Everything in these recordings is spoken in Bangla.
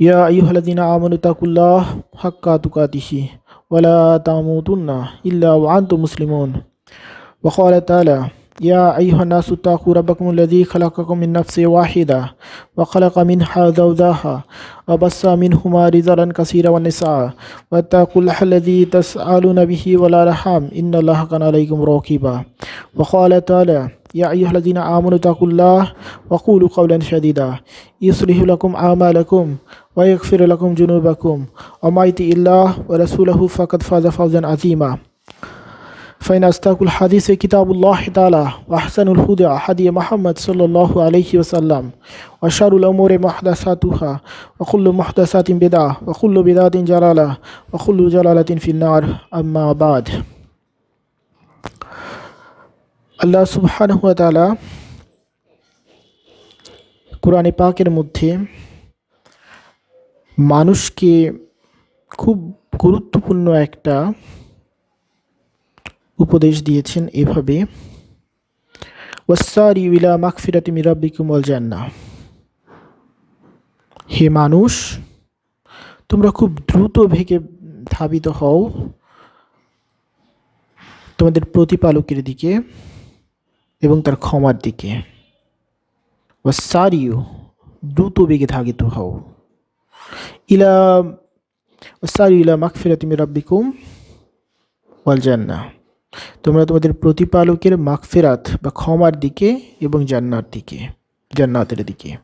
يا أيها الذين آمنوا اتقوا الله حق تقاته ولا تموتن إلا وأنتم مسلمون. وقال تعالى يا أيها الناس اتقوا ربكم الذي خلقكم من نفس واحدة وخلق منها زوجها وبث منهما رجالا كثيرا والنساء واتقوا الله الذي تسألون به والأرحام إن الله كان عليكم رقيبا. وقال تعالى يا أيها الذين آمنوا اتقوا الله وقولوا قولا سديدا يصلح لكم أعمالكم ওয়াইকফির আলকুম জুনুবাকুম অমাইতি ইল্লাহ ও রসুলাহু ফকত ফাজা ফৌজান আজিমা ফাইন আস্তাকুল হাদিসে কিতাবুল্লাহ তালা ওয়াহসানুল হুদা হাদি মাহমদ সাল্লাহ আলহি ওসাল্লাম ওয়াশারুল ওমরে মাহদাসাতুহা ওকুল্লু মাহদাসাতিন বেদা ওকুল্লু বেদাতিন জালালা ওকুল্লু জালালাতিন ফিন্নার আম্মা আবাদ আল্লাহ সুবহানহুয়া তালা কোরআনে পাকের মধ্যে মানুষকে খুব গুরুত্বপূর্ণ একটা উপদেশ দিয়েছেন এভাবে ওয়াসারি ইলা মাগফিরাতি মির রাব্বিকুম ওয়াল হে মানুষ, তোমরা খুব দ্রুত ভেগে ধাবিত হও তোমাদের প্রতিপালকের দিকে এবং তার ক্ষমার দিকে। ওয়াসারিও দ্রুত বেগে ধাবিত হও। ইলা ওয়াসারি ইলা মাগফিরাতি মির রাব্বিকুম ওয়াল জান্নাহ তোমরা তোমাদের প্রতিপালকের মাগফিরাত বা ক্ষমার দিকে এবং জান্নার দিকে, জান্নাতের দিকে।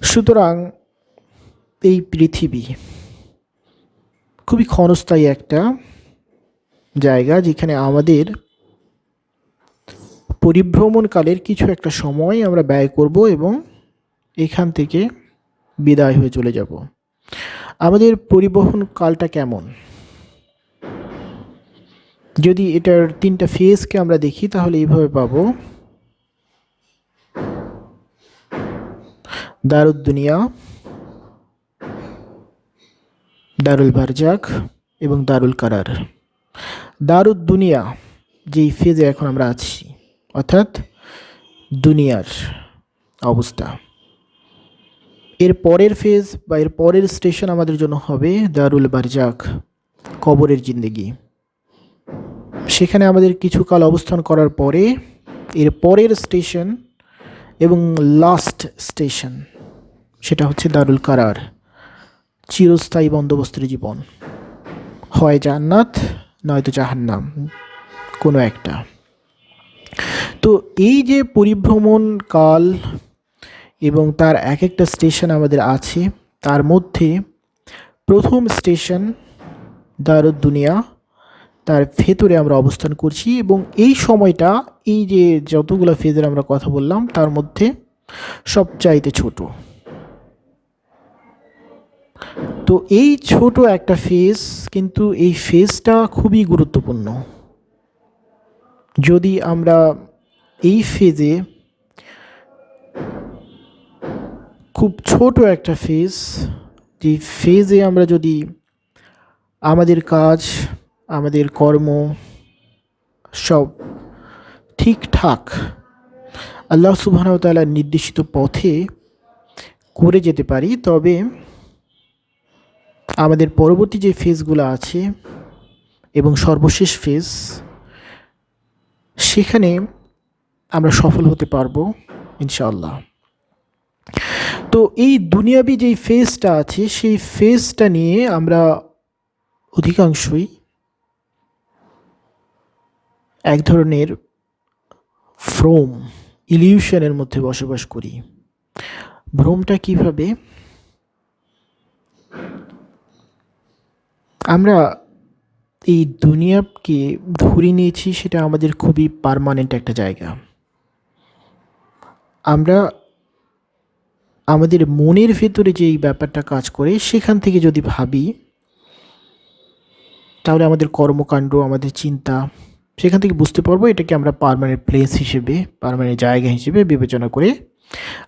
সুতরাং এই পৃথিবী খুবই ক্ষণস্থায়ী একটা জায়গা যেখানে আমাদের পরিভ্রমণকালের কিছু একটা সময় আমরা ব্যয় করব এবং এখান থেকে বিদায় হয়ে চলে যাব। আমাদের পরিবহন কালটা কেমন? যদি এটার তিনটা ফেজকে আমরা দেখি, তাহলে এইভাবে পাবো। দারুদ দুনিয়া দারুল বারজাক এবং দারুল কারার। দারুদ দুনিয়া যেই ফেজে এখন আমরা আছি, অর্থাৎ দুনিয়ার অবস্থা। এর পরের ফেজ বা এর পরের স্টেশন আমাদের জন্য হবে দারুল বারজাক, কবরের জিন্দেগি। সেখানে আমাদের কিছু কাল অবস্থান করার পরে এর পরের স্টেশন এবং লাস্ট স্টেশন সেটা হচ্ছে দারুল কারার, চিরস্থায়ী বন্দোবস্তের জীবন। হয় জান্নাত নয়তো জাহান্নাম, কোনো একটা। তো এই যে পরিভ্রমণ কাল এবং তার এক একটা স্টেশন আমাদের আছে। তার মধ্যে প্রথম স্টেশন দারুদ দুনিয়া তার ভেতরে আমরা অবস্থান করছি এবং এই সময়টা, এই যে যতগুলো ফেজের আমরা কথা বললাম, তার মধ্যে সবচাইতে ছোট। তো এই ছোট একটা ফেজ কিন্তু এই ফেজটা খুবই গুরুত্বপূর্ণ। যদি আমরা এই ফেজে খুব ছোট একটা ফেজ যে ফেজে আমরা যদি আমাদের কাজ, আমাদের কর্ম সব ঠিকঠাক, আল্লাহ সুবাহতালার নির্দেশিত পথে করে যেতে পারি, তবে আমাদের পরবর্তী যে ফেজগুলো আছে এবং সর্বশেষ ফেজ সেখানে আমরা সফল হতে পারব, ইনশাআল্লাহ। তো এই দুনিয়াবি যেই ফেজটা আছে, সেই ফেজটা নিয়ে আমরা অধিকাংশই এক ধরনের ভ্রম ইলিউশনের মধ্যে বসবাস করি। ভ্রমটা কীভাবে? আমরা এই দুনিয়াকে ধরে নিয়েছি, সেটা আমাদের খুবই পারমানেন্ট একটা জায়গা। আমরা আমাদের মনের ভেতরে যে এই ব্যাপারটা কাজ করে, সেখান থেকে যদি ভাবি, তাহলে আমাদের কর্মকাণ্ড, আমাদের চিন্তা, সেখান থেকে বুঝতে পারব এটাকে আমরা পারমানেন্ট প্লেস হিসেবে পারমানেন্ট জায়গা হিসেবে বিবেচনা করে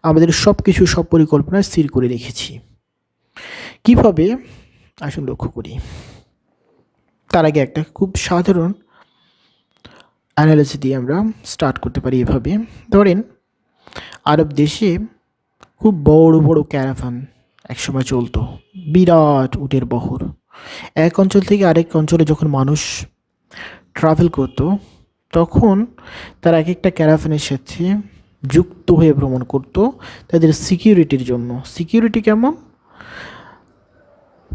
আমাদের সব কিছু সব পরিকল্পনা স্থির করে রেখেছি। কীভাবে? আসুন লক্ষ্য করি। তার আগে একটা খুব সাধারণ অ্যানালিসিস দিয়ে আমরা স্টার্ট করতে পারি এভাবে। ধরেন, আরব দেশে খুব বড় বড় ক্যারাফান একসময় চলতো। বিরাট উটের বহর। এক অঞ্চল থেকে আরেক অঞ্চলে যখন মানুষ ট্রাভেল করতো, তখন তারা এক একটা ক্যারাফানের সাথে যুক্ত হয়ে ভ্রমণ করত তাদের সিকিউরিটির জন্য। সিকিউরিটি কেমন?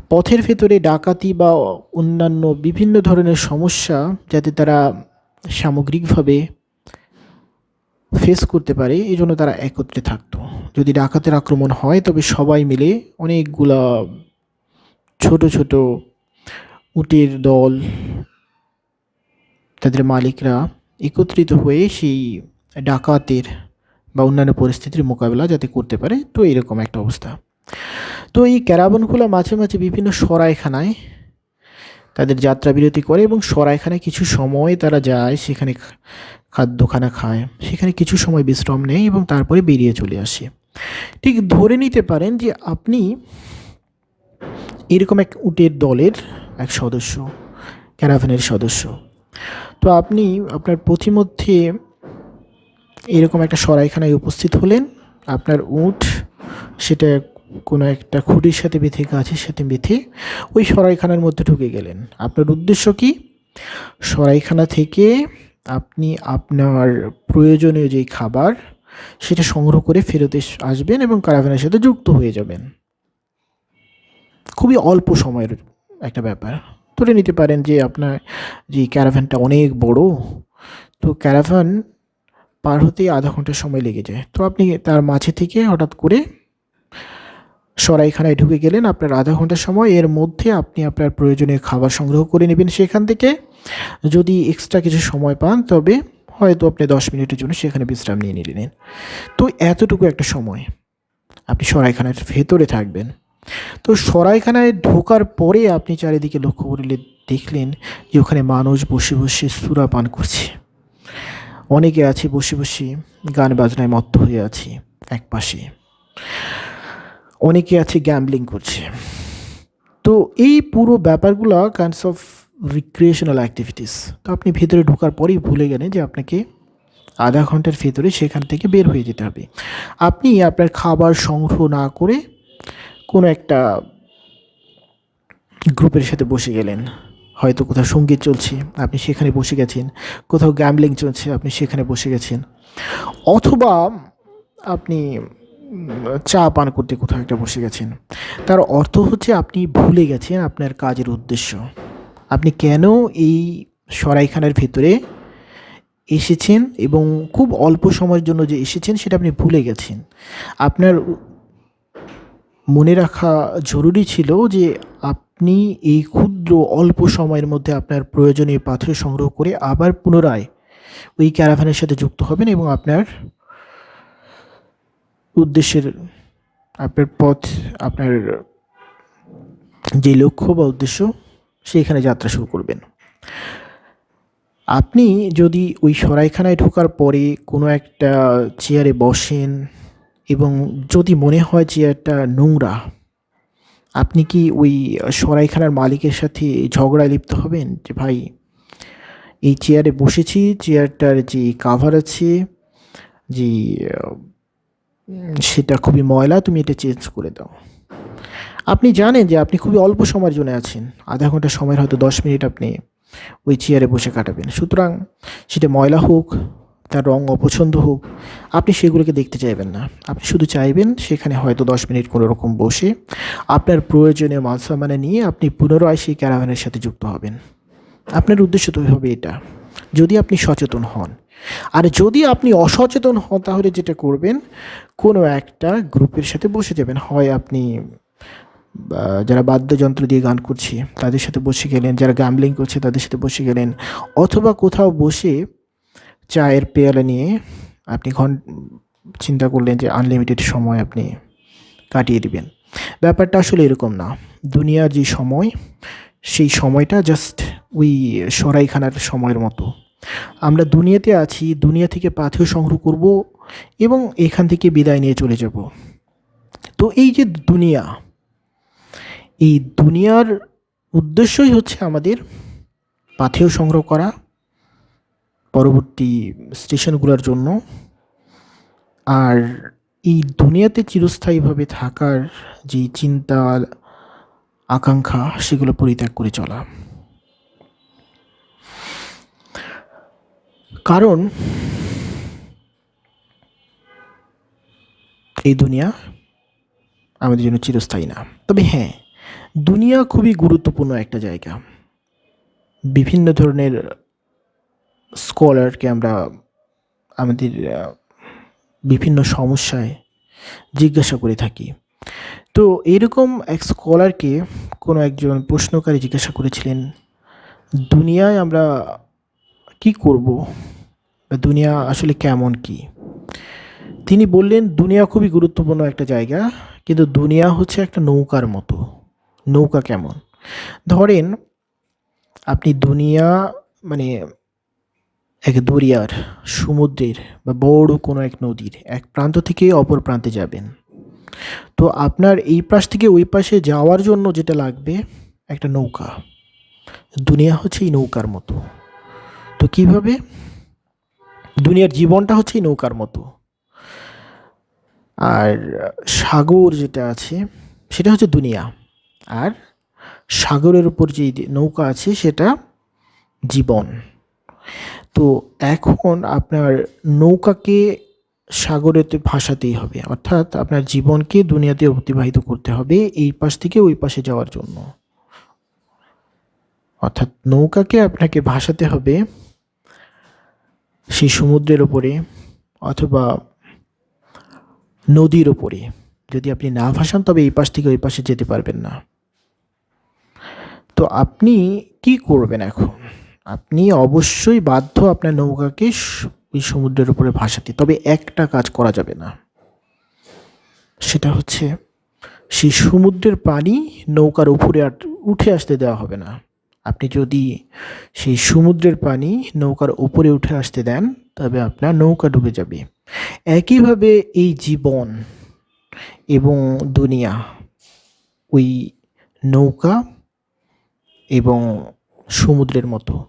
পথের ভেতরে ডাকাতি বা অন্যান্য বিভিন্ন ধরনের সমস্যা যাতে তারা সামগ্রিকভাবে ফেস করতে পারে এই জন্য তারা একত্রে থাকতো। যদি ডাকাতের আক্রমণ হয়, তবে সবাই মিলে অনেকগুলা ছোট ছোট উটের দল তাদের মালিকরা একত্রিত হয়ে সেই ডাকাতের বা অন্যান্য পরিস্থিতির মোকাবেলা যাতে করতে পারে। তো এরকম একটা অবস্থা। তো এই ক্যারাবনগুলো মাঝে মাঝে বিভিন্ন সরাইখানায় তাদের যাত্রা বিরতি করে এবং সরাইখানায় কিছু সময় তারা যায়, সেখানে খাদ্যখানা খায়। সেখানে কিছু সময় বিশ্রাম নেয় এবং তারপরে বেরিয়ে চলে আসে। ঠিক ধরে নিতে পারেন যে আপনি এরকম এক উটের দলের এক সদস্য, ক্যারাভেনের সদস্য। তো আপনি আপনার পথিমধ্যে এরকম একটা সরাইখানায় উপস্থিত হলেন, আপনার উট সেটা কোনো একটা খুঁটির সাথে বেঁধে, গাছের সাথে বেঁধে ওই সরাইখানার মধ্যে ঢুকে গেলেন। আপনার উদ্দেশ্য কি? সরাইখানা থেকে আপনি আপনার প্রয়োজনীয় যেই খাবার সেটা সংগ্রহ করে ফেরত আসবেন এবং কারাভেনের সাথে যুক্ত হয়ে যাবেন। খুবই অল্প সময়ের একটা ব্যাপার। ধরে নিতে পারেন যে আপনার যে ক্যারাভ্যানটা অনেক বড়, তো ক্যারাভ্যান পার হতে আধা ঘণ্টা সময় লেগে যায়। তো আপনি তার মাঝে থেকে হঠাৎ করে সরাইখানায় ঢুকে গেলেন আপনার আধা ঘণ্টার সময়। এর মধ্যে আপনি আপনার প্রয়োজনীয় খাবার সংগ্রহ করে নেবেন সেখান থেকে। যদি এক্সট্রা কিছু সময় পান, তবে হয়তো আপনি দশ মিনিটের জন্য সেখানে বিশ্রাম নিয়ে নিলেন। তো এতটুকু একটা সময়। আপনি সরাইখানার ভেতরে থাকবেন। তো সরাইখানায় ঢোকার পরে আপনি চারিদিকে লক্ষ্য করলে দেখলেন যে ওখানে মানুষ বসে বসে সুরা পান করছে। অনেকে আছে, বসে বসে গান বাজনায় মত্ত হয়ে আছে এক পাশে। অনেকে আছে গ্যাম্বলিং করছে। তো এই পুরো ব্যাপারগুলো কাইন্ডস অফ রিক্রিয়েশনাল অ্যাক্টিভিটিস তো আপনি ভেতরে ঢোকার পরেই ভুলে গেলেন যে আপনাকে আধা ঘণ্টার ভেতরে সেখান থেকে বের হয়ে যেতে হবে। আপনি আপনার খাবার সংগ্রহ না করে কোনো একটা গ্রুপের সাথে বসে গেলেন। হয়তো কোথাও সংগীত চলছে, আপনি সেখানে বসে গেছেন। কোথাও গ্যামলিং চলছে, আপনি সেখানে বসে গেছেন। অথবা আপনি চা পান করতে কোথাও একটা বসে গেছেন। তার অর্থ হচ্ছে আপনি ভুলে গেছেন আপনার কাজের উদ্দেশ্য। আপনি কেন এই সরাইখানার ভেতরে এসেছেন এবং খুব অল্প সময়ের জন্য যে এসেছেন সেটা আপনি ভুলে গেছেন? আপনার মনে রাখা জরুরি ছিল যে আপনি এই ক্ষুদ্র অল্প সময়ের মধ্যে আপনার প্রয়োজনীয় পাথর সংগ্রহ করে আবার পুনরায় ওই ক্যারাভানের সাথে যুক্ত হবেন এবং আপনার উদ্দেশ্যের, আপনার পথ, আপনার যে লক্ষ্য বা উদ্দেশ্য সেইখানে যাত্রা শুরু করবেন। আপনি যদি ওই সরাইখানায় ঢোকার পরে কোনো একটা চেয়ারে বসেন এবং যদি মনে হয় চেয়ারটা নোংরা, আপনি কি ওই সরাইখানার মালিকের সাথে ঝগড়ায় লিপ্ত হবেন? যে ভাই, এই চেয়ারে বসেছি, চেয়ারটার যে কাভার আছে, যে সেটা খুবই ময়লা, তুমি এটা চেঞ্জ করে দাও। আপনি জানেন যে আপনি খুবই অল্প সময়ের জন্য আছেন। আধা ঘণ্টা সময়ের হয়তো দশ মিনিট আপনি ওই চেয়ারে বসে কাটাবেন। সুতরাং সেটা ময়লা হোক, তার রং অপছন্দ হোক, আপনি সেগুলোকে দেখতে চাইবেন না। আপনি শুধু চাইবেন সেখানে হয়তো দশ মিনিট কোনো রকম বসে আপনার প্রয়োজনীয় মাল সামানে নিয়ে আপনি পুনরায় সেই ক্যারাভ্যানের সাথে যুক্ত হবেন। আপনার উদ্দেশ্য তো হবে এটা, যদি আপনি সচেতন হন। আর যদি আপনি অসচেতন হন, তাহলে যেটা করবেন, কোনো একটা গ্রুপের সাথে বসে যাবেন। হয় আপনি যারা বাদ্যযন্ত্র দিয়ে গান করছে, তাদের সাথে বসে গেলেন, যারা গ্যামলিং করছে, তাদের সাথে বসে গেলেন। অথবা কোথাও বসে চায়ের পেয়ালা নিয়ে আপনি ঘন, চিন্তা করলেন যে আনলিমিটেড সময় আপনি কাটিয়ে দিবেন। ব্যাপারটা আসলে এরকম না। দুনিয়ার যে সময়, সেই সময়টা জাস্ট ওই সরাইখানার সময়ের মতো। আমরা দুনিয়াতে আছি, দুনিয়া থেকে পাথেয় সংগ্রহ করব এবং এখান থেকে বিদায় নিয়ে চলে যাব। তো এই যে দুনিয়া এই দুনিয়ার উদ্দেশ্যই হচ্ছে আমাদের পাথেয় সংগ্রহ করা, পরবর্তী স্টেশনগুলোর জন্য। আর এই দুনিয়াতে চিরস্থায়ীভাবে থাকার যে চিন্তা, আকাঙ্ক্ষা, সেগুলো পরিত্যাগ করে চলা। কারণ এই দুনিয়া আমাদের জন্য চিরস্থায়ী না। তবে হ্যাঁ দুনিয়া খুবই গুরুত্বপূর্ণ একটা জায়গা। বিভিন্ন ধরনের স্কলারকে আমরা আমাদের বিভিন্ন সমস্যায় জিজ্ঞাসা করে থাকি। তো এরকম এক স্কলারকে কোনো একজন প্রশ্নকারী জিজ্ঞাসা করেছিলেন, দুনিয়ায় আমরা কি করব? বা দুনিয়া আসলে কেমন কি? তিনি বললেন, দুনিয়া খুবই গুরুত্বপূর্ণ একটা জায়গা, কিন্তু দুনিয়া হচ্ছে একটা নৌকার মতো। নৌকা কেমন? ধরেন আপনি দুনিয়া মানে এক দরিয়ার সমুদ্রের বা বড় কোনো এক নদীর এক প্রান্ত থেকে অপর প্রান্তে যাবেন। তো আপনার এই পাশ থেকে ওই পাশে যাওয়ার জন্য যেটা লাগবে একটা নৌকা। দুনিয়া হচ্ছে এই নৌকার মতো। তো কীভাবে? দুনিয়ার জীবনটা হচ্ছে এই নৌকার মতো। আর সাগর যেটা আছে সেটা হচ্ছে দুনিয়া। আর সাগরের উপর যে নৌকা আছে সেটা জীবন। তো এখন আপনার নৌকাকে সাগরেতে ভাসাতেই হবে, অর্থাৎ আপনার জীবনকে দুনিয়াতে অতিবাহিত করতে হবে এই পাশ থেকে ওই পাশে যাওয়ার জন্য। অর্থাৎ নৌকাকে আপনাকে ভাসাতে হবে সেই সমুদ্রের ওপরে অথবা নদীর ওপরে যদি আপনি না ভাসান, তবে এই পাশ থেকে ওই পাশে যেতে পারবেন না। তো আপনি কি করবেন এখন? আপনি অবশ্যই বাধ্য আপনার নৌকাকে ওই সমুদ্রের উপরে ভাসাতে। তবে একটা কাজ করা যাবে না। সেটা হচ্ছে সেই সমুদ্রের পানি নৌকার উপরে আর উঠে আসতে দেওয়া হবে না। আপনি যদি সেই সমুদ্রের পানি নৌকার উপরে উঠে আসতে দেন, তবে আপনার নৌকা ডুবে যাবে। একইভাবে এই জীবন এবং দুনিয়া, ওই নৌকা এবং সমুদ্রের মতো।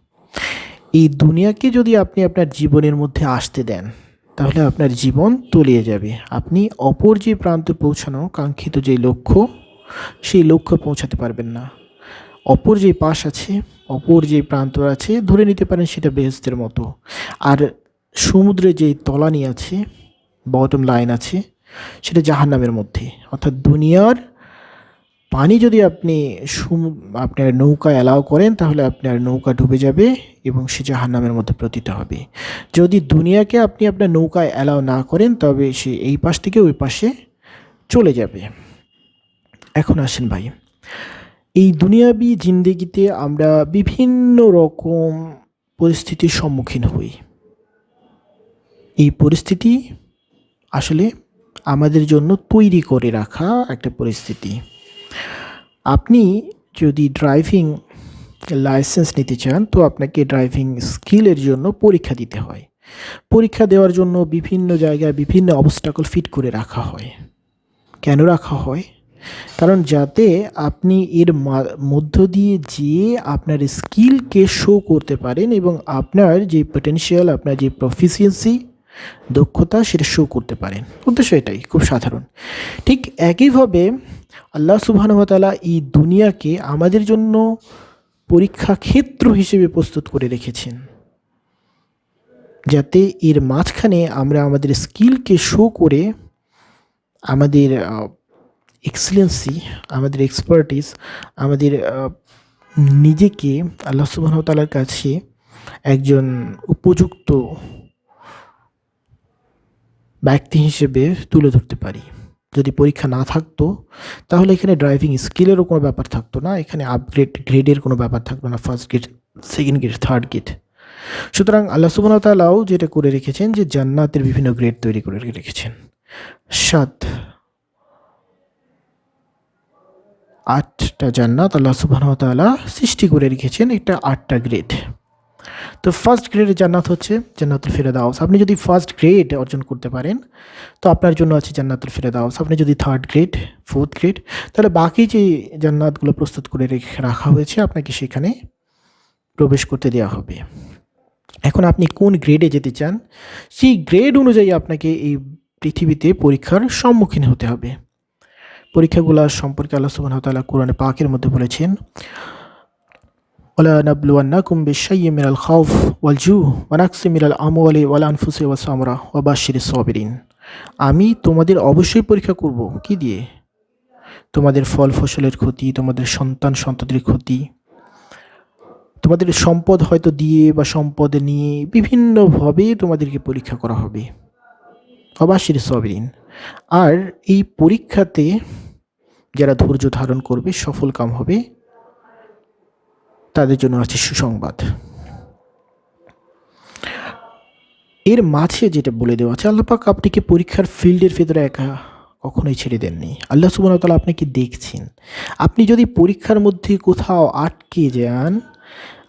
এই দুনিয়াকে যদি আপনি আপনার জীবনের মধ্যে আসতে দেন, তাহলে আপনার জীবন তলিয়ে যাবে। আপনি অপর যে প্রান্তে পৌঁছানো কাঙ্ক্ষিত যে লক্ষ্য, সেই লক্ষ্য পৌঁছাতে পারবেন না। অপর যে পাশ আছে, অপর যে প্রান্ত আছে, ধরে নিতে পারেন সেটা বেহেস্তের মতো। আর সমুদ্রে যে তলানি আছে বটম লাইন আছে, সেটা জাহান্নামের মধ্যে। অর্থাৎ দুনিয়ার পানি যদি আপনি আপনার নৌকা অ্যালাউ করেন, তাহলে আপনার নৌকা ডুবে যাবে এবং সে জাহান্নামের মধ্যে প্রতীত হবে। যদি দুনিয়াকে আপনি আপনার নৌকায় অ্যালাউ না করেন, তবে সে এই পাশ থেকে ওই পাশে চলে যাবে। এখন আসেন ভাই, এই দুনিয়াবি জিন্দেগিতে আমরা বিভিন্ন রকম পরিস্থিতির সম্মুখীন হই। এই পরিস্থিতি আসলে আমাদের জন্য তৈরি করে রাখা একটা পরিস্থিতি। আপনি যদি ড্রাইভিং লাইসেন্স নিতে চান, তো আপনাকে ড্রাইভিং স্কিলের জন্য পরীক্ষা দিতে হয়। পরীক্ষা দেওয়ার জন্য বিভিন্ন জায়গায় বিভিন্ন অবস্টাকল ফিট করে রাখা হয়। কেন রাখা হয়? কারণ যাতে আপনি এর মধ্য দিয়ে যেয়ে আপনার স্কিলকে শো করতে পারেন এবং আপনার যে পটেনশিয়াল আপনার যে প্রফিসিয়েন্সি দক্ষতা, সেটা শো করতে পারেন। উদ্দেশ্য এটাই, খুব সাধারণ। ঠিক একইভাবে আল্লাহ সুবহানুহতালা এই দুনিয়াকে আমাদের জন্য পরীক্ষা ক্ষেত্র হিসেবে প্রস্তুত করে রেখেছেন। যাতে এর মাঝখানে আমরা আমাদের স্কিলকে শো করে আমাদের এক্সিলেন্সি, আমাদের এক্সপার্টিস, আমাদের নিজেকে আল্লাহ সুবাহতালার কাছে একজন উপযুক্ত ব্যক্তি হিসেবে তুলে ধরতে পারি। যদি পরীক্ষা না থাকতো, তাহলে এখানে ড্রাইভিং স্কিলেরও কোনো ব্যাপার থাকতো না। এখানে আপগ্রেড গ্রেডের কোনো ব্যাপার থাকতো না first grade second grade third grade সুতরাং আল্লাহ সুবাহ তালাও যেটা করে রেখেছেন যে জান্নাতের বিভিন্ন গ্রেড তৈরি করে রেখেছেন। সাত, আটটা জান্নাত আল্লাহ তাআলা সৃষ্টি করে রেখেছেন এটা আটটা গ্রেড তো ফার্স্ট গ্রেডের জান্নাত হচ্ছে জান্নাতুল ফিরদাউস। আপনি যদি ফার্স্ট গ্রেড অর্জন করতে পারেন, তো আপনার জন্য আছে জান্নাতুল ফিরদাউস। আপনি যদি থার্ড গ্রেড ফোর্থ গ্রেড তাহলে বাকি যে জান্নাতগুলো প্রস্তুত করে রেখে রাখা হয়েছে, আপনাকে সেখানে প্রবেশ করতে দেওয়া হবে। এখন আপনি কোন গ্রেডে যেতে চান, সেই গ্রেড অনুযায়ী আপনাকে এই পৃথিবীতে পরীক্ষার সম্মুখীন হতে হবে। পরীক্ষাগুলো সম্পর্কে আল্লাহ ওয়া কোরআনে পাকের মধ্যে বলেছেন ওয়াল জু ওয়া নাকসিম মিনাল আমওয়ালি ওয়াল আনফুসি ওয়াস সামরা ওয়া বাশশিরিস সাবিরিন আমি তোমাদের অবশ্যই পরীক্ষা করব। কি দিয়ে? তোমাদের ফল ফসলের ক্ষতি, তোমাদের সন্তান সন্ততির ক্ষতি, তোমাদের সম্পদ হয়তো দিয়ে বা সম্পদ নিয়ে বিভিন্নভাবে তোমাদেরকে পরীক্ষা করা হবে। অবাশির সবিন আর এই পরীক্ষাতে যারা ধৈর্য ধারণ করবে, সফল কাম হবে তাদের জন্য আছে সুসংবাদ। এর মাঝে যেটা বলে দেওয়া আছে আল্লাপাক আপনাকে পরীক্ষার ফিল্ডের ভেতরে একা কখনোই ছেড়ে দেননি? আল্লাহ সুবাহ তালা আপনাকে দেখছেন? আপনি যদি পরীক্ষার মধ্যে কোথাও আটকে যান,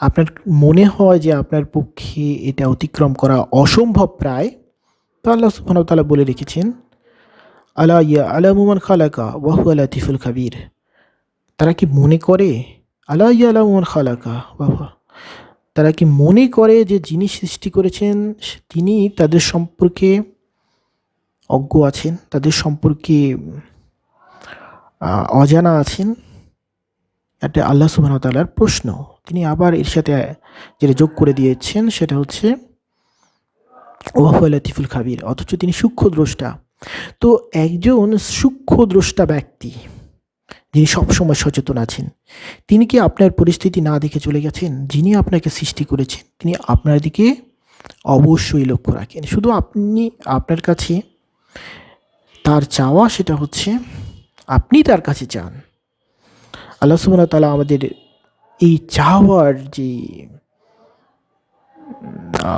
আপনার মনে হয় যে আপনার পক্ষে এটা অতিক্রম করা অসম্ভব প্রায়, তো আল্লাহ সুবাহ তালা বলে রেখেছেন, আলা ইয়া আলামুমান খালাকা ওয়াহু আলা তিফুল খাবির। তারা কি মনে করে? আলা ইয়া আলামুমান খালাকা, বাবা। তারা কি মনে করে যে যিনি সৃষ্টি করেছেন, তিনি তাদের সম্পর্কে অজ্ঞ আছেন, তাদের সম্পর্কে অজানা আছেন? এটা আল্লাহ সুবাহ তালার প্রশ্ন। তিনি আবার এর সাথে যেটা যোগ করে দিয়েছেন, সেটা হচ্ছে ওয়াহু লতিফুল খাবির। অথচ তিনি সূক্ষ্ম দ্রষ্টা তো একজন সূক্ষ্ম দ্রষ্টা ব্যক্তি যিনি সবসময় সচেতন আছেন। তিনি কি আপনার পরিস্থিতি না দেখে চলে গেছেন? যিনি আপনাকে সৃষ্টি করেছেন, তিনি আপনার দিকে অবশ্যই লক্ষ্য রাখেন। শুধু আপনি, আপনার কাছে তার চাওয়া সেটা হচ্ছে আপনি তার কাছে চান। আল্লাহ সুবহানাহু ওয়া তাআলা আমাদের এই চাওয়ার যে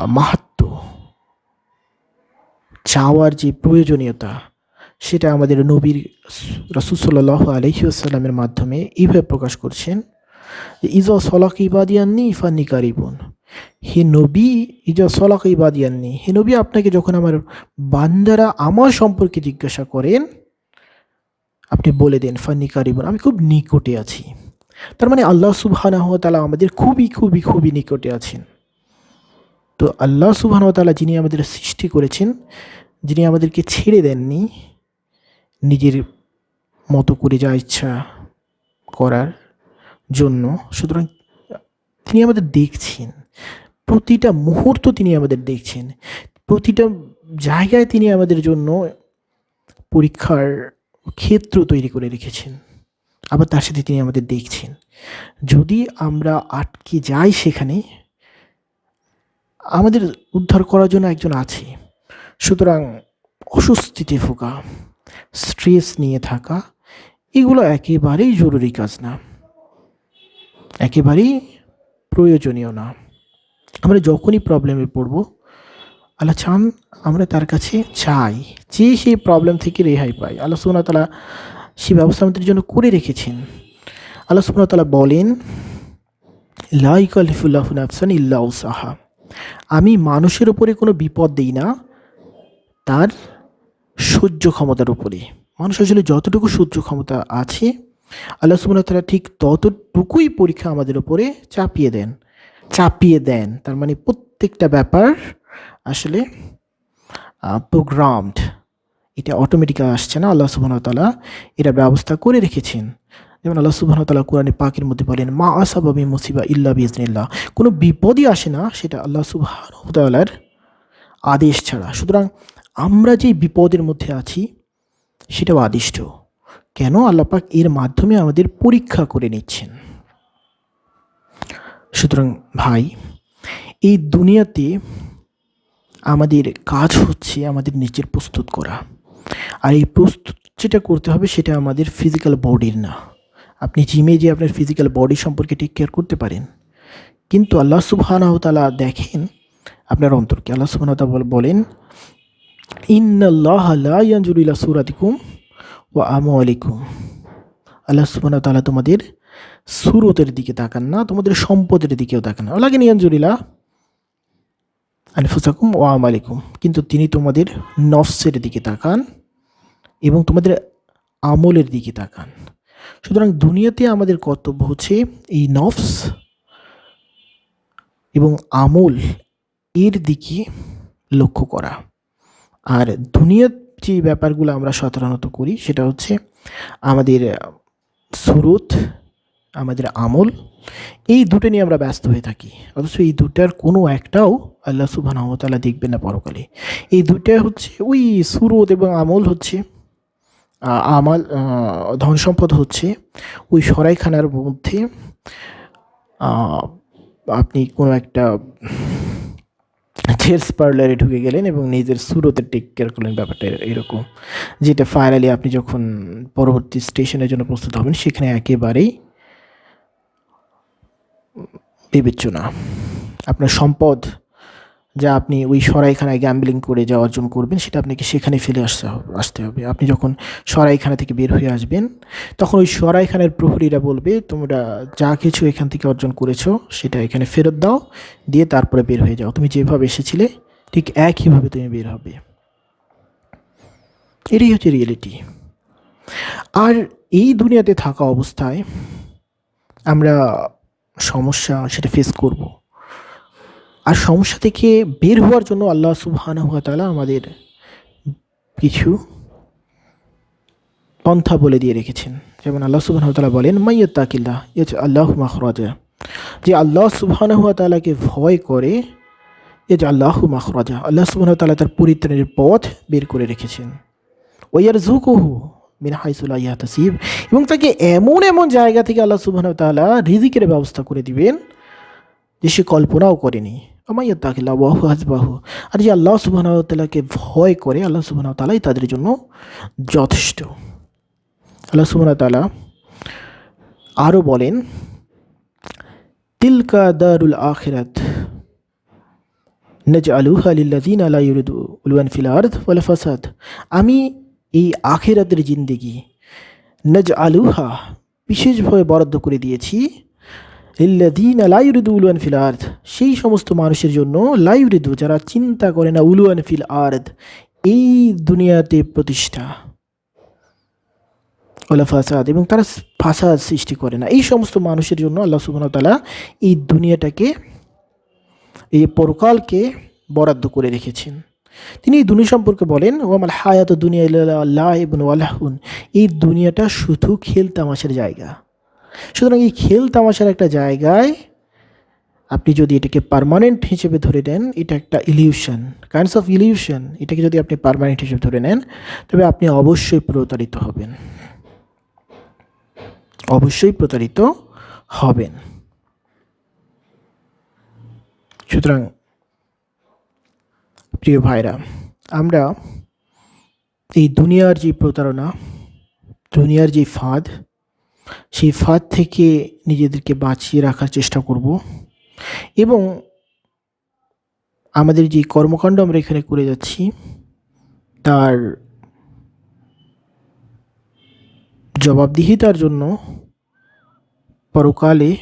মাহাত্ম চাওয়ার যে প্রয়োজনীয়তা সেটা আমাদের নবীর রসুলসাল্লাহ আলহিউসাল্লামের মাধ্যমে এইভাবে প্রকাশ করছেন ইজ সলাক ইবাদিয়াননি ইফান্নি কারিবুন। হে নবী, ইজ সলাক ইবাদিয়াননি হে নবী, আপনাকে যখন আমার বান্দারা আমার সম্পর্কে জিজ্ঞাসা করেন, আপনি বলে দেন, ফান্নি কারিবুন, আমি খুব নিকটে আছি। তার মানে আল্লাহ সুবহানাহু তালা আমাদের খুবই খুবই খুবই নিকটে আছেন। তো আল্লাহ সুবহানাহু তালা যিনি আমাদের সৃষ্টি করেছেন, যিনি আমাদেরকে ছেড়ে দেননি নিজের মতো করে যা ইচ্ছা করার জন্য। সুতরাং তিনি আমাদের দেখছেন। প্রতিটা মুহূর্ত তিনি আমাদের দেখছেন। প্রতিটা জায়গায় তিনি আমাদের জন্য পরীক্ষার ক্ষেত্র তৈরি করে রেখেছেন। আবার তার সাথে তিনি আমাদের দেখছেন। যদি আমরা আটকে যাই সেখানে, আমাদের উদ্ধার করার জন্য একজন আছে। সুতরাং অস্বস্তিতে ভোগা। স্ট্রেস নিয়ে থাকা, এগুলো একেবারেই জরুরি কাজ না। একেবারেই প্রয়োজনীয় না। আমরা যখনই প্রবলেমে পড়ব, আল্লাহ চান আমরা তার কাছে চাই, যে সেই প্রবলেম থেকে রেহাই পাই। আল্লাহ সুবহানাহু ওয়া তাআলা সেই ব্যবস্থা আমাদের জন্য করে রেখেছেন। আল্লাহ সুবহানাহু ওয়া তাআলা বলেন, লা ইকালিফুল্লাহু নাফসান ইল্লা উসাহা আমি মানুষের উপরে কোনো বিপদ দিই না, তার সহ্য ক্ষমতার উপরে মানুষ আসলে যতটুকু সহ্য ক্ষমতা আছে, আল্লাহ ওয়া তাআলা ঠিক ততটুকুই পরীক্ষা আমাদের উপরে চাপিয়ে দেন চাপিয়ে দেন। তার মানে প্রত্যেকটা ব্যাপার আসলে প্রোগ্রামড এটা অটোমেটিক আসছে না। আল্লাহ ওয়া এটা ব্যবস্থা করে রেখেছেন। যেমন আল্লাহ তাআলা কোরআনে পাকের মধ্যে বলেন, মা আসাবাবি মুসিবা ইল্লা বিজনিল্লাহ কোনো বিপদই আসে না, সেটা আল্লাহ ওয়া আদেশ ছাড়া। সুতরাং আমরা যে বিপদের মধ্যে আছি, সেটাও আদিষ্ট। কেন আল্লাপাক এর মাধ্যমে আমাদের পরীক্ষা করে নিচ্ছেন? সুতরাং ভাই, এই দুনিয়াতে আমাদের কাজ হচ্ছে আমাদের নিজের প্রস্তুত করা। আর এই প্রস্তুত যেটা করতে হবে সেটা আমাদের ফিজিক্যাল বডির না। আপনি জিমে যে আপনার ফিজিক্যাল বডি সম্পর্কে টেক কেয়ার করতে পারেন। কিন্তু আল্লাহ সুবহানাহু তাআলা দেখেন আপনার অন্তরকে। আল্লাহ সুবহানাহু বলেন ইন্নাল্লাহ লা ইয়ানজুরু ইলা সুরাতিকুম ওয়া আমওয়ালিকুম আল্লাহ সুবাহ তালা তোমাদের সুরতের দিকে তাকান না, তোমাদের সম্পদের দিকেও তাকান না। লাগে নিয়ঞ্জুরিলা আনফুসাকুম ও আমালিকুম। কিন্তু তিনি তোমাদের নফসের দিকে তাকান এবং তোমাদের আমলের দিকে তাকান। সুতরাং দুনিয়াতে আমাদের কর্তব্য হচ্ছে এই নফস এবং আমল এর দিকে লক্ষ্য করা। আর দুনিয়ার যে ব্যাপারগুলো আমরা সাধারণত করি, সেটা হচ্ছে আমাদের সুরত, আমাদের আমল, এই দুটো নিয়ে আমরা ব্যস্ত হয়ে থাকি। অথচ এই দুটার কোনো একটাও আল্লাহ সুবাহতালা দেখবেন না পরকালে। এই দুটা হচ্ছে ওই সুরত এবং আমল হচ্ছে আমাল ধন সম্পদ হচ্ছে ওই সরাইখানার মধ্যে আপনি কোনো একটা জেন্টস পার্লারে ঢুকে গেলেন এবং নিজের সুরতে টেক কেয়ার করলেন ব্যাপারটা এর- এরকম। যেটা ফাইনালি আপনি যখন পরবর্তী স্টেশনের জন্য প্রস্তুত হবেন, সেখানে একেবারেই বিবেচ্য না আপনার সম্পদ যা আপনি ওই সরাইখানায় গ্যাম্বলিং করে যা অর্জন করবেন, সেটা আপনাকে সেখানে ফেলে আসতে হবে আসতে হবে। আপনি যখন সরাইখানা থেকে বের হয়ে আসবেন, তখন ওই সরাইখানার প্রহরীরা বলবে, তোমরা যা কিছু এখান থেকে অর্জন করেছ, সেটা এখানে ফেরত দাও, দিয়ে তারপরে বের হয়ে যাও। তুমি যেভাবে এসেছিলে, ঠিক একইভাবে তুমি বের হবে। এটাই হচ্ছে রিয়েলিটি আর এই দুনিয়াতে থাকা অবস্থায় আমরা সমস্যা সেটা ফেস করব। আর সমস্যা থেকে বের হওয়ার জন্য আল্লাহ সুবহানাহু ওয়া তাআলা আমাদের কিছু পন্থা বলে দিয়ে রেখেছেন। যেমন আল্লাহ সুবহানাহু ওয়া তাআলা বলেন মাইয়াত্তাকিল্লাহ ইজ আল্লাহ মাখরাজা। যে আল্লাহ সুবহানাহু ওয়া তাআলাকে ভয় করে এ যে আল্লাহ মাখরাজা। আল্লাহ সুবহানাহু ওয়া তাআলা তার পরিত্রাণের পথ বের করে রেখেছেন। ওয়ার জুকুহু মিন হাইসুল ইয়াতাসিব এবং তাকে এমন এমন জায়গা থেকে আল্লাহ সুবহান তালা রিজিকের ব্যবস্থা করে দিবেন, যে সে কল্পনাও করেনি। আমাইয়া তাকিল্লা বাহু হাজবাহু আর যে আল্লাহ তাআলাকে ভয় করে, আল্লাহ তাআলাই তাদের জন্য যথেষ্ট। আল্লাহ তাআলা আরও বলেন, তিলকা দারুল আখিরাত নাজআলুহা লিল্লাযিনা লা ইউরিদু উলওয়ান ফিল আরদ ওয়ালা ফাসাদ। আমি এই আখিরাতের জিন্দেগি নজ আলুহা বিশেষভাবে বরাদ্দ করে দিয়েছি ফিল আর্দ। সেই সমস্ত মানুষের জন্য লাইউরিদু যারা চিন্তা করে না উলুয়ান ফিল আর্দ, এই দুনিয়াতে প্রতিষ্ঠা। ওলা ফাসাদ, এবং তারা ফাসাদ সৃষ্টি করে না। এই সমস্ত মানুষের জন্য আল্লাহ তাআলা এই দুনিয়াটাকে, এই পরকালকে বরাদ্দ করে রেখেছেন। তিনি এই দুনিয়া সম্পর্কে বলেন ও আমার হায়াত দুনিয়া আল্লাহ এবং আল্লাহুন এই দুনিয়াটা শুধু খেল তামাশার জায়গা। সুতরাং এই খেল তামাশার একটা জায়গায় আপনি যদি এটাকে পারমানেন্ট হিসেবে ধরে নেন, এটা একটা ইলিউশন কাইন্ডস অফ ইলিউশন এটাকে যদি আপনি পারমানেন্ট হিসেবে ধরে নেন, তবে আপনি অবশ্যই প্রতারিত হবেন। অবশ্যই প্রতারিত হবেন। সুতরাং, প্রিয় ভাইরা, আমরা এই দুনিয়ার যে প্রতারণা, দুনিয়ার যে ফাঁদ সেই ফাঁদ থেকে নিজেদেরকে বাঁচিয়ে রাখার চেষ্টা করব। এবং আমাদের যে কর্মকাণ্ড আমরা এখানে করে যাচ্ছি, তার জবাবদিহিতার জন্য পরকালে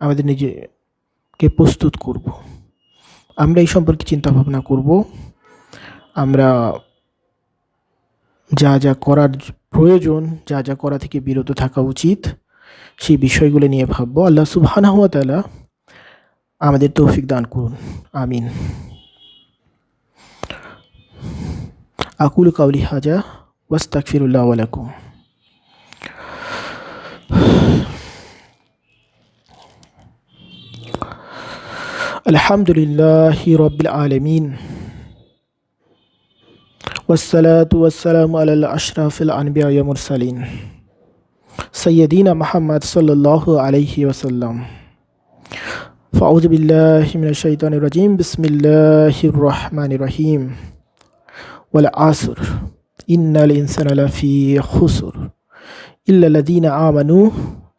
আমাদের নিজেকে প্রস্তুত করব। আমরা এই সম্পর্কে চিন্তা ভাবনা করব। আমরা যা যা করার প্রয়োজন যা যা করা থেকে বিরত থাকা উচিত সেই বিষয়গুলো নিয়ে ভাববো আল্লাহ সুবহানাহু ওয়া তাআলা আমাদের তৌফিক দান করুন আমিন আকুল কাউলি হাজা ওয়াস্তাগফিরুল্লাহ ওয়া লাকুম الحمد لله رب العالمين والصلاة والسلام على الأشرف الأنبياء والمرسلين سيدنا محمد صلى الله عليه وسلم فأعوذ بالله من الشيطان الرجيم بسم الله الرحمن الرحيم والعصر إن الإنسان لفي خسر إلا الذين آمنوا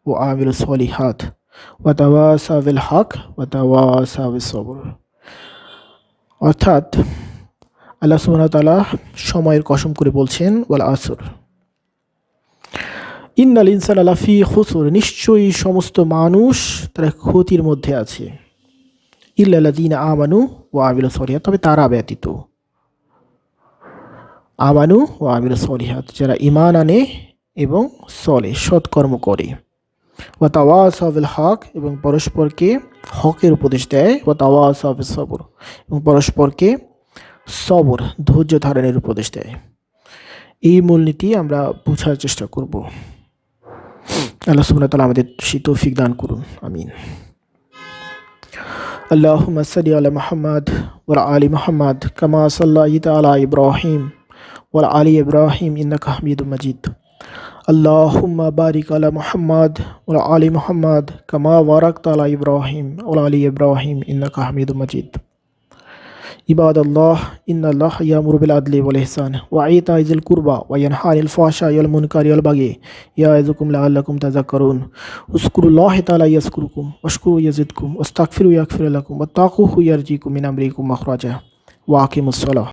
وعملوا الصالحات ওয়াতাওয়াসা বিল হক ওয়াতাওয়াসা বিস সবর অর্থাৎ আল্লাহ ওয়া সময়ের কসম করে বলছেন, ওয়াল আসর। ইন্নাল ইনসান আলাফি খুসুর, নিশ্চয়ই সমস্ত মানুষ তারা ক্ষতির মধ্যে আছে। ইল্লাদিন আমানু ও আমিল সলিহাত, তবে তারা ব্যতীত। আমানু ও আমিল সলিহাত, যারা ইমান আনে এবং সলে সৎকর্ম করে। ও তাওয়াসাবিল হক, এবং পরস্পরকে হকের উপদেশ দেয়। ও তাওয়াসাবিল সবর, এবং পরস্পরকে সবর ধৈর্য ধারণের উপদেশ দেয় এই মূলনীতি আমরা বোঝার চেষ্টা করব আল্লাহ সুবহানাহু ওয়া তাআলা আমাদের সেই তৌফিক দান করুন আমিন اللهم صل على محمد وعلى آل محمد كما صليت على إبراهيم وعلى آل إبراهيم إنك حميد مجيد اللهم بارك على محمد وعلى آل محمد كما باركت على إبراهيم وعلى آل إبراهيم إنك حميد مجيد عباد الله إن الله يأمر بالعدل والإحسان وإيتاء ذي القربى وينهى عن الفحشاء والمنكر والبغي يعظكم لعلكم تذكرون. اذكروا الله تعالى يذكركم واشكروا يزدكم واستغفروا يغفر لكم واتقوه يرجيكم من أمركم مخرجا وأقيموا الصلاة.